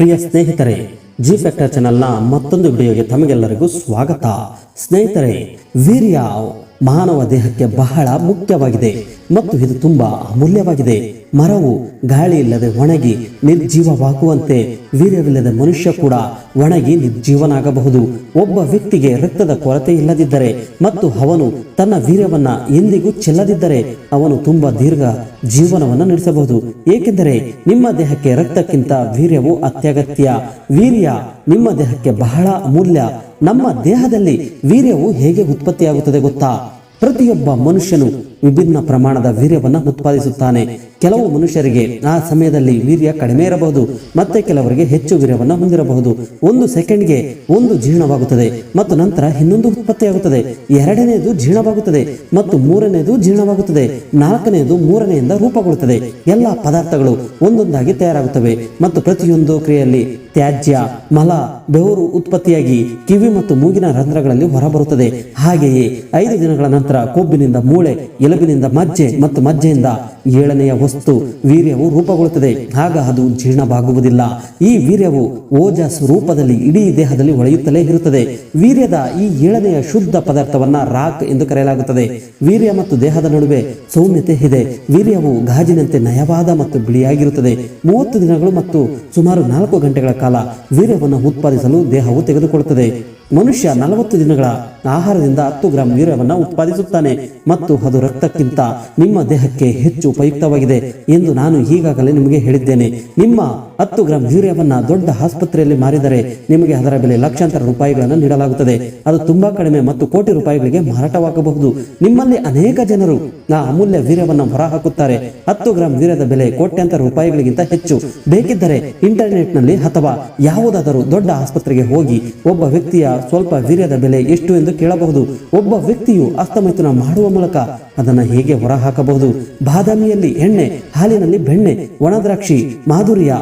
ಪ್ರಿಯ ಸ್ನೇಹಿತರೆ G factor ಚಾನೆಲ್ನ ಮತ್ತೊಂದು ವಿಡಿಯೋಗೆ ತಮಗೆಲ್ಲರಿಗೂ ಸ್ವಾಗತ. ಸ್ನೇಹಿತರೆ, ವೀರ್ಯ ಮಾನವ ದೇಹಕ್ಕೆ ಬಹಳ ಮುಖ್ಯವಾಗಿದೆ ಮತ್ತು ಇದು ತುಂಬಾ ಅಮೂಲ್ಯವಾಗಿದೆ. ಮರವು ಗಾಳಿ ಇಲ್ಲದೆ ಒಣಗಿ ನಿರ್ಜೀವವಾಗುವಂತೆ ವೀರ್ಯವಿಲ್ಲದ ಮನುಷ್ಯ ಕೂಡ ಒಣಗಿ ನಿರ್ಜೀವನಾಗಬಹುದು. ಒಬ್ಬ ವ್ಯಕ್ತಿಗೆ ರಕ್ತದ ಕೊರತೆ ಇಲ್ಲದಿದ್ದರೆ ಮತ್ತು ಅವನು ತನ್ನ ವೀರ್ಯವನ್ನ ಎಂದಿಗೂ ಚೆಲ್ಲದಿದ್ದರೆ ಅವನು ತುಂಬಾ ದೀರ್ಘ ಜೀವನವನ್ನು ನಡೆಸಬಹುದು. ಏಕೆಂದರೆ ನಿಮ್ಮ ದೇಹಕ್ಕೆ ರಕ್ತಕ್ಕಿಂತ ವೀರ್ಯವು ಅತ್ಯಗತ್ಯ. ವೀರ್ಯ ನಿಮ್ಮ ದೇಹಕ್ಕೆ ಬಹಳ ಅಮೂಲ್ಯ. ನಮ್ಮ ದೇಹದಲ್ಲಿ ವೀರ್ಯವು ಹೇಗೆ ಉತ್ಪತ್ತಿಯಾಗುತ್ತದೆ ಗೊತ್ತಾ? ಪ್ರತಿಯೊಬ್ಬ ಮನುಷ್ಯನು ವಿಭಿನ್ನ ಪ್ರಮಾಣದ ವೀರ್ಯವನ್ನು ಉತ್ಪಾದಿಸುತ್ತಾನೆ. ಕೆಲವು ಮನುಷ್ಯರಿಗೆ ಆ ಸಮಯದಲ್ಲಿ ವೀರ್ಯ ಕಡಿಮೆ ಇರಬಹುದು, ಮತ್ತೆ ಕೆಲವರಿಗೆ ಹೆಚ್ಚು ವೀರ್ಯವನ್ನು ಹೊಂದಿರಬಹುದು. ಒಂದು ಸೆಕೆಂಡ್ಗೆ ಒಂದು ಜೀರ್ಣವಾಗುತ್ತದೆ, ಮತ್ತು ನಂತರ ಇನ್ನೊಂದು ಉತ್ಪತ್ತಿಯಾಗುತ್ತದೆ. ಎರಡನೆಯದು ಜೀರ್ಣವಾಗುತ್ತದೆ, ಮತ್ತು ಮೂರನೆಯದು ಜೀರ್ಣವಾಗುತ್ತದೆ. ನಾಲ್ಕನೆಯದು ಮೂರನೆಯಿಂದ ರೂಪಗೊಳ್ಳುತ್ತದೆ. ಎಲ್ಲ ಪದಾರ್ಥಗಳು ಒಂದೊಂದಾಗಿ ತಯಾರಾಗುತ್ತವೆ, ಮತ್ತು ಪ್ರತಿಯೊಂದು ಕ್ರಿಯೆಯಲ್ಲಿ ತ್ಯಾಜ್ಯ, ಮಲ, ಬೆವರು ಉತ್ಪತ್ತಿಯಾಗಿ ಕಿವಿ ಮತ್ತು ಮೂಗಿನ ರಂಧ್ರಗಳಲ್ಲಿ ಹೊರಬರುತ್ತದೆ. ಹಾಗೆಯೇ ಐದು ದಿನಗಳ ನಂತರ ಕೊಬ್ಬಿನಿಂದ ಮೂಳೆ, ಎಲುಬಿನಿಂದ ಮಜ್ಜೆ ಮತ್ತು ಮಜ್ಜೆಯಿಂದ ಏಳನೆಯ ವಸ್ತು ವೀರ್ಯವು ರೂಪಗೊಳ್ಳುತ್ತದೆ. ಆಗ ಅದು ಜೀರ್ಣವಾಗುವುದಿಲ್ಲ. ಈ ವೀರ್ಯವು ಓಜಸ್ ರೂಪದಲ್ಲಿ ಇಡೀ ದೇಹದಲ್ಲಿ ಹೊಳೆಯುತ್ತಲೇ ಇರುತ್ತದೆ. ವೀರ್ಯದ ಈ ಏಳನೆಯ ಶುದ್ಧ ಪದಾರ್ಥವನ್ನ ರಾಕ್ ಎಂದು ಕರೆಯಲಾಗುತ್ತದೆ. ವೀರ್ಯ ಮತ್ತು ದೇಹದ ನಡುವೆ ಸೌಮ್ಯತೆ ಇದೆ. ವೀರ್ಯವು ಗಾಜಿನಂತೆ ನಯವಾದ ಮತ್ತು ಬಿಳಿಯಾಗಿರುತ್ತದೆ. ಮೂವತ್ತು ದಿನಗಳು ಮತ್ತು ಸುಮಾರು ನಾಲ್ಕು ಗಂಟೆಗಳ ಕಾಲ ವೀರ್ಯವನ್ನು ಉತ್ಪಾದಿಸಲು ದೇಹವು ತೆಗೆದುಕೊಳ್ಳುತ್ತದೆ. ಮನುಷ್ಯ ನಲವತ್ತು ದಿನಗಳ ಆಹಾರದಿಂದ ಹತ್ತು ಗ್ರಾಂ ವೀರ್ಯವನ್ನು ಉತ್ಪಾದಿಸುತ್ತಾನೆ ಮತ್ತು ಅದು ರಕ್ತಕ್ಕಿಂತ ನಿಮ್ಮ ದೇಹಕ್ಕೆ ಹೆಚ್ಚು ಉಪಯುಕ್ತವಾಗಿದೆ ಎಂದು ನಾನು ಈಗಾಗಲೇ ನಿಮಗೆ ಹೇಳಿದ್ದೇನೆ. ನಿಮ್ಮ ಹತ್ತು ಗ್ರಾಂ ವೀರ್ಯವನ್ನು ದೊಡ್ಡ ಆಸ್ಪತ್ರೆಯಲ್ಲಿ ಮಾರಿದರೆ ನಿಮಗೆ ಅದರ ಬೆಲೆ ಲಕ್ಷಾಂತರ ರೂಪಾಯಿಗಳನ್ನು ನೀಡಲಾಗುತ್ತದೆ. ಅದು ತುಂಬಾ ಕಡಿಮೆ ಮತ್ತು ಕೋಟಿ ರೂಪಾಯಿಗಳಿಗೆ ಮಾರಾಟವಾಗಬಹುದು. ನಿಮ್ಮಲ್ಲಿ ಅನೇಕ ಜನರು ಆ ಅಮೂಲ್ಯ ವೀರ್ಯವನ್ನು ಹೊರಹಾಕುತ್ತಾರೆ. ಹತ್ತು ಗ್ರಾಂ ವೀರ್ಯದ ಬೆಲೆ ಕೋಟ್ಯಾಂತರ ರೂಪಾಯಿಗಳಿಗಿಂತ ಹೆಚ್ಚು. ಬೇಕಿದ್ದರೆ ಇಂಟರ್ನೆಟ್ನಲ್ಲಿ ಅಥವಾ ಯಾವುದಾದರೂ ದೊಡ್ಡ ಆಸ್ಪತ್ರೆಗೆ ಹೋಗಿ ಒಬ್ಬ ವ್ಯಕ್ತಿಯ ಸ್ವಲ್ಪ ವೀರ್ಯದ ಬೆಲೆ ಎಷ್ಟು ಎಂದು ಕೇಳಬಹುದು. ಒಬ್ಬ ವ್ಯಕ್ತಿಯು ಅಸ್ತಮಿಥುನ ಮಾಡುವ ಮೂಲಕ ಅದನ್ನು ಹೇಗೆ ಹೊರಹಾಕಬಹುದು. ಬಾದಾಮಿಯಲ್ಲಿ ಎಣ್ಣೆ, ಹಾಲಿನಲ್ಲಿ ಬೆಣ್ಣೆ ಒಣದ್ರಾಕ್ಷಿ ಮಾಧುರ್ಯ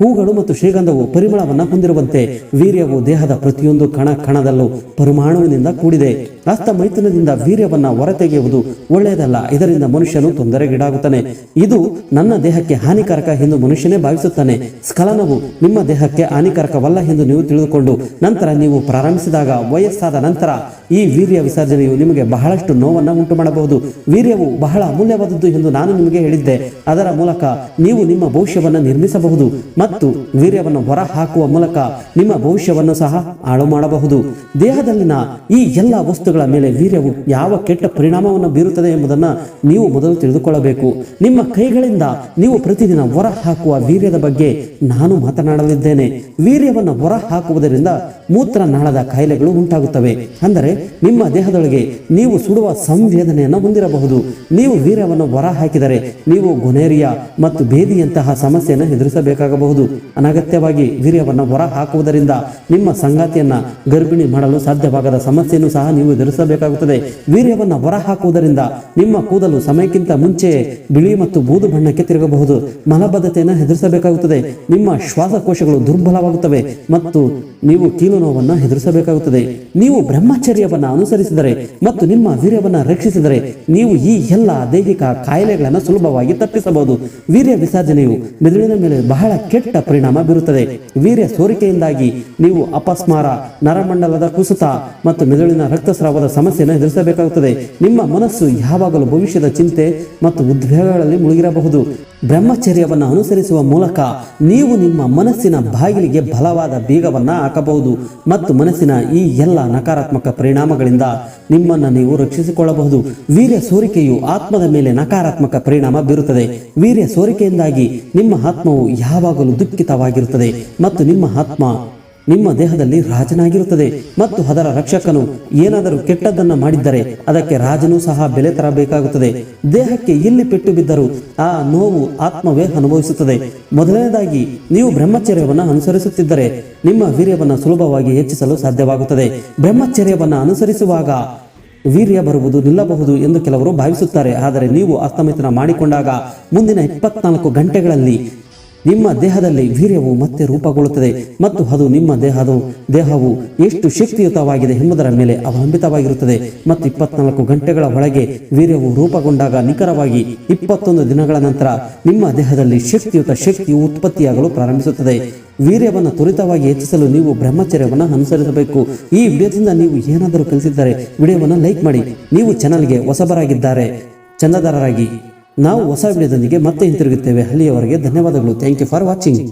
ಹೂಗಳು ಮತ್ತು ಶ್ರೀಗಂಧವು ಪರಿಮಳವನ್ನು ಹೊಂದಿರುವಂತೆ ವೀರ್ಯವು ದೇಹದ ಪ್ರತಿಯೊಂದು ಕಣ ಕಣದಲ್ಲೂ ಪರಮಾಣುವಿನಿಂದ ಕೂಡಿದೆ. ಹಸ್ತ ಮೈಥುನದಿಂದ ವೀರ್ಯವನ್ನ ಹೊರತೆಗೆಯುವುದು ಒಳ್ಳೆಯದಲ್ಲ. ಇದರಿಂದ ಮನುಷ್ಯನು ತೊಂದರೆಗೀಡಾಗುತ್ತಾನೆ. ಇದು ನನ್ನ ದೇಹಕ್ಕೆ ಹಾನಿಕಾರಕ ಎಂದು ಮನುಷ್ಯನೇ ಭಾವಿಸುತ್ತಾನೆ. ಸ್ಖಲನವು ನಿಮ್ಮ ದೇಹಕ್ಕೆ ಹಾನಿಕಾರಕವಲ್ಲ ಎಂದು ನೀವು ತಿಳಿದುಕೊಂಡು ನಂತರ ನೀವು ಪ್ರಾರಂಭಿಸಿದಾಗ ವಯಸ್ಸಾದ ನಂತರ ಈ ವೀರ್ಯ ವಿಸರ್ಜನೆಯು ನಿಮಗೆ ಬಹಳಷ್ಟು ನೋವನ್ನು ಉಂಟು ಮಾಡಬಹುದು ವೀರ್ಯವು ಬಹಳ ಅಮೂಲ್ಯವಾದದ್ದು ಎಂದು ನಾನು ನಿಮಗೆ ಹೇಳಿದ್ದೆ. ಅದರ ಮೂಲಕ ನೀವು ನಿಮ್ಮ ಭವಿಷ್ಯವನ್ನು ನಿರ್ಮಿಸಬಹುದು. ಮತ್ತು ವೀರ್ಯವನ್ನು ಹೊರ ಹಾಕುವ ಮೂಲಕ ನಿಮ್ಮ ಭವಿಷ್ಯವನ್ನು ಸಹ ಹಾಳು ಮಾಡಬಹುದು. ದೇಹದಲ್ಲಿನ ಈ ಎಲ್ಲ ವಸ್ತುಗಳ ಮೇಲೆ ವೀರ್ಯವು ಯಾವ ಕೆಟ್ಟ ಪರಿಣಾಮವನ್ನು ಬೀರುತ್ತದೆ ಎಂಬುದನ್ನು ನೀವು ಮೊದಲು ತಿಳಿದುಕೊಳ್ಳಬೇಕು. ನಿಮ್ಮ ಕೈಗಳಿಂದ ನೀವು ಪ್ರತಿದಿನ ಹೊರ ಹಾಕುವ ವೀರ್ಯದ ಬಗ್ಗೆ ನಾನು ಮಾತನಾಡಲಿದ್ದೇನೆ. ವೀರ್ಯವನ್ನು ಹೊರ ಹಾಕುವುದರಿಂದ ಮೂತ್ರನಾಳದ ಕಾಯಿಲೆಗಳು ಉಂಟಾಗುತ್ತವೆ. ಅಂದರೆ ನಿಮ್ಮ ದೇಹದೊಳಗೆ ನೀವು ಸುಡುವ ಸಂವೇದನೆಯನ್ನು ಹೊಂದಿರಬಹುದು. ನೀವು ವೀರ್ಯವನ್ನು ಹೊರ ಹಾಕಿದರೆ ನೀವು ಗೊನೇರಿಯಾ ಮತ್ತು ಬೇದಿಯಂತಹ ಸಮಸ್ಯೆಯನ್ನು ಎದುರಿಸಬೇಕಾಗಬಹುದು. ಅನಗತ್ಯವಾಗಿ ವೀರ್ಯವನ್ನು ಹೊರ ಹಾಕುವುದರಿಂದ ನಿಮ್ಮ ಸಂಗಾತಿಯನ್ನ ಗರ್ಭಿಣಿ ಮಾಡಲು ಸಾಧ್ಯವಾಗದ ಸಮಸ್ಯೆಯನ್ನು ಸಹ ನೀವು ಎದುರಿಸಬೇಕಾಗುತ್ತದೆ. ವೀರ್ಯವನ್ನು ಹೊರ ಹಾಕುವುದರಿಂದ ನಿಮ್ಮ ಕೂದಲು ಸಮಯಕ್ಕಿಂತ ಮುಂಚೆ ಬಿಳಿ ಮತ್ತು ಬೂದು ಬಣ್ಣಕ್ಕೆ ತಿರುಗಬಹುದು. ಮಲಬದ್ಧತೆಯನ್ನು ಎದುರಿಸಬೇಕಾಗುತ್ತದೆ. ನಿಮ್ಮ ಶ್ವಾಸಕೋಶಗಳು ದುರ್ಬಲವಾಗುತ್ತವೆ ಮತ್ತು ನೀವು ಕೀಲು ನೋವನ್ನು ಎದುರಿಸಬೇಕಾಗುತ್ತದೆ. ನೀವು ಬ್ರಹ್ಮಚರ್ಯವನ್ನು ಅನುಸರಿಸಿದರೆ ಮತ್ತು ನಿಮ್ಮ ವೀರ್ಯವನ್ನು ರಕ್ಷಿಸಿದರೆ ನೀವು ಈ ಎಲ್ಲ ದೈಹಿಕ ಕಾಯಿಲೆಗಳನ್ನು ಸುಲಭವಾಗಿ ತಪ್ಪಿಸಬಹುದು. ವೀರ್ಯ ವಿಸರ್ಜನೆಯು ಮೆದುಳಿನ ಮೇಲೆ ಬಹಳ ಕೆಟ್ಟ ಪರಿಣಾಮ ಬೀರುತ್ತದೆ. ವೀರ್ಯ ಸೋರಿಕೆಯಿಂದಾಗಿ ನೀವು ಅಪಸ್ಮಾರ, ನರಮಂಡಲದ ಕುಸಿತ ಮತ್ತು ಮೆದುಳಿನ ರಕ್ತಸ್ರಾವದ ಸಮಸ್ಯೆಯನ್ನು ಎದುರಿಸಬೇಕಾಗುತ್ತದೆ. ನಿಮ್ಮ ಮನಸ್ಸು ಯಾವಾಗಲೂ ಭವಿಷ್ಯದ ಚಿಂತೆ ಮತ್ತು ಉದ್ವೇಗಗಳಲ್ಲಿ ಮುಳುಗಿರಬಹುದು. ಬ್ರಹ್ಮಚರ್ಯವನ್ನು ಅನುಸರಿಸುವ ಮೂಲಕ ನೀವು ನಿಮ್ಮ ಮನಸ್ಸಿನ ಬಾಗಿಲಿಗೆ ಬಲವಾದ ಬೀಗವನ್ನು ಹಾಕಬಹುದು ಮತ್ತು ಮನಸ್ಸಿನ ಈ ಎಲ್ಲ ನಕಾರಾತ್ಮಕ ಪರಿಣಾಮಗಳಿಂದ ನಿಮ್ಮನ್ನು ನೀವು ರಕ್ಷಿಸಿಕೊಳ್ಳಬಹುದು. ವೀರ್ಯ ಸೋರಿಕೆಯು ಆತ್ಮದ ಮೇಲೆ ನಕಾರಾತ್ಮಕ ಪರಿಣಾಮ ಬೀರುತ್ತದೆ. ವೀರ್ಯ ಸೋರಿಕೆಯಿಂದಾಗಿ ನಿಮ್ಮ ಆತ್ಮವು ಯಾವಾಗಲೂ ದುಃಖಿತವಾಗಿರುತ್ತದೆ ಮತ್ತು ನಿಮ್ಮ ಆತ್ಮ ನಿಮ್ಮ ದೇಹದಲ್ಲಿ ರಾಜನಾಗಿರುತ್ತದೆ ಮತ್ತು ಅದರ ರಕ್ಷಕನು ಏನಾದರೂ ಕೆಟ್ಟದ್ದನ್ನು ಮಾಡಿದ್ದರೆ ಅದಕ್ಕೆ ರಾಜನೂ ಸಹ ಬೆಲೆ ತರಬೇಕಾಗುತ್ತದೆ. ದೇಹಕ್ಕೆ ಎಲ್ಲಿ ಪೆಟ್ಟು ಬಿದ್ದರೂ ಆ ನೋವು ಆತ್ಮವೇ ಅನುಭವಿಸುತ್ತದೆ. ಮೊದಲನೇದಾಗಿ ನೀವು ಬ್ರಹ್ಮಚರ್ಯವನ್ನು ಅನುಸರಿಸುತ್ತಿದ್ದರೆ ನಿಮ್ಮ ವೀರ್ಯವನ್ನು ಸುಲಭವಾಗಿ ಹೆಚ್ಚಿಸಲು ಸಾಧ್ಯವಾಗುತ್ತದೆ. ಬ್ರಹ್ಮಚರ್ಯವನ್ನು ಅನುಸರಿಸುವಾಗ ವೀರ್ಯ ಬರುವುದು ನಿಲ್ಲಬಹುದು ಎಂದು ಕೆಲವರು ಭಾವಿಸುತ್ತಾರೆ. ಆದರೆ ನೀವು ಅಸ್ತಮಿತನ ಮಾಡಿಕೊಂಡಾಗ ಮುಂದಿನ ಇಪ್ಪತ್ನಾಲ್ಕು ಗಂಟೆಗಳಲ್ಲಿ ನಿಮ್ಮ ದೇಹದಲ್ಲಿ ವೀರ್ಯವು ಮತ್ತೆ ರೂಪುಗೊಳ್ಳುತ್ತದೆ ಮತ್ತು ಅದು ನಿಮ್ಮ ದೇಹದ ದೇಹವು ಎಷ್ಟು ಶಕ್ತಿಯುತವಾಗಿದೆ ಎಂಬುದರ ಮೇಲೆ ಅವಲಂಬಿತವಾಗಿರುತ್ತದೆ. ಮತ್ತು ಇಪ್ಪತ್ನಾಲ್ಕು ಗಂಟೆಗಳ ಒಳಗೆ ವೀರ್ಯವು ರೂಪುಗೊಂಡಾಗ ನಿಖರವಾಗಿ ಇಪ್ಪತ್ತೊಂದು ದಿನಗಳ ನಂತರ ನಿಮ್ಮ ದೇಹದಲ್ಲಿ ಶಕ್ತಿಯುತ ಶಕ್ತಿಯು ಉತ್ಪತ್ತಿಯಾಗಲು ಪ್ರಾರಂಭಿಸುತ್ತದೆ. ವೀರ್ಯವನ್ನು ತ್ವರಿತವಾಗಿ ಹೆಚ್ಚಿಸಲು ನೀವು ಬ್ರಹ್ಮಚರ್ಯವನ್ನು ಅನುಸರಿಸಬೇಕು. ಈ ವಿಡಿಯೋದಿಂದ ನೀವು ಏನಾದರೂ ಕಲಿಸಿದ್ದಾರೆ ವಿಡಿಯೋವನ್ನು ಲೈಕ್ ಮಾಡಿ. ನೀವು ಚಾನಲ್ಗೆ ಹೊಸಬರಾಗಿದ್ದಾರೆ. ಚಂದಾದಾರರಾಗಿ. ನಾವು ಹೊಸ ವಿಡಿಯೋದೊಂದಿಗೆ ಮತ್ತೆ ಹಿಂತಿರುಗುತ್ತೇವೆ. ಅಲ್ಲಿಯವರೆಗೆ ಧನ್ಯವಾದಗಳು. Thank you for watching